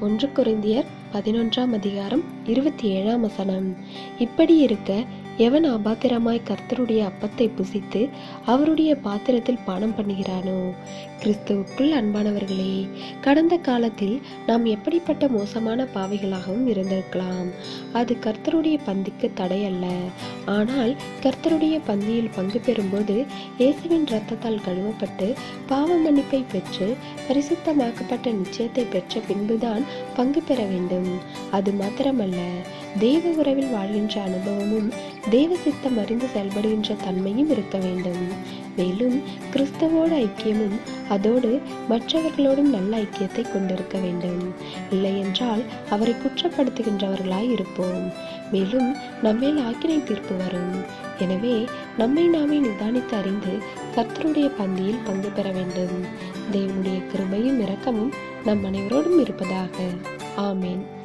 ஒன்று குறைந்தியர் பதினொன்றாம் அதிகாரம் இருபத்தி ஏழாம் வசனம். இப்படி இருக்க எவன் அபாத்திரமாய் கர்த்தருடைய அப்பத்தை புசித்து அவருடைய பாத்திரத்தில் பானம் பண்ணுகிறானோ? கிறிஸ்துவுக்குள் அன்பானவர்களே கடந்த காலத்தில் நாம் எப்படிப்பட்ட மோசமான பாவைகளாகவும் இருந்திருக்கலாம். அது கர்த்தருடைய பந்திக்கு தடையல்ல ஆனால் கர்த்தருடைய பந்தியில் பங்கு பெறும்போது இயேசுவின் இரத்தத்தால் கழுவப்பட்டு பாவ மன்னிப்பை பெற்று பரிசுத்தமாக்கப்பட்ட நிச்சயத்தை பெற்ற பின்புதான் பங்கு பெற வேண்டும். அது மாத்திரமல்ல தேவ உறவில் வாழ்கின்ற அனுபவமும் தேவ சித்தம் அறிந்து செயல்படுகின்ற தன்மையும் இருக்க வேண்டும். மேலும் கிறிஸ்தவோட ஐக்கியமும் அதோடு மற்றவர்களோடும் நல்ல ஐக்கியத்தை கொண்டிருக்க வேண்டும். இல்லையென்றால் அவரை குற்றப்படுத்துகின்றவர்களாய் இருப்போம். மேலும் நம்மேல் ஆக்கினை தீர்ப்பு வரும். எனவே நம்மை நாமே நிதானித்து அறிந்து கர்த்தருடைய பந்தியில் பங்கு பெற வேண்டும். தேவனுடைய கிருபையும் இரக்கமும் நம் அனைவரோடும் இருப்பதாக. ஆமேன்.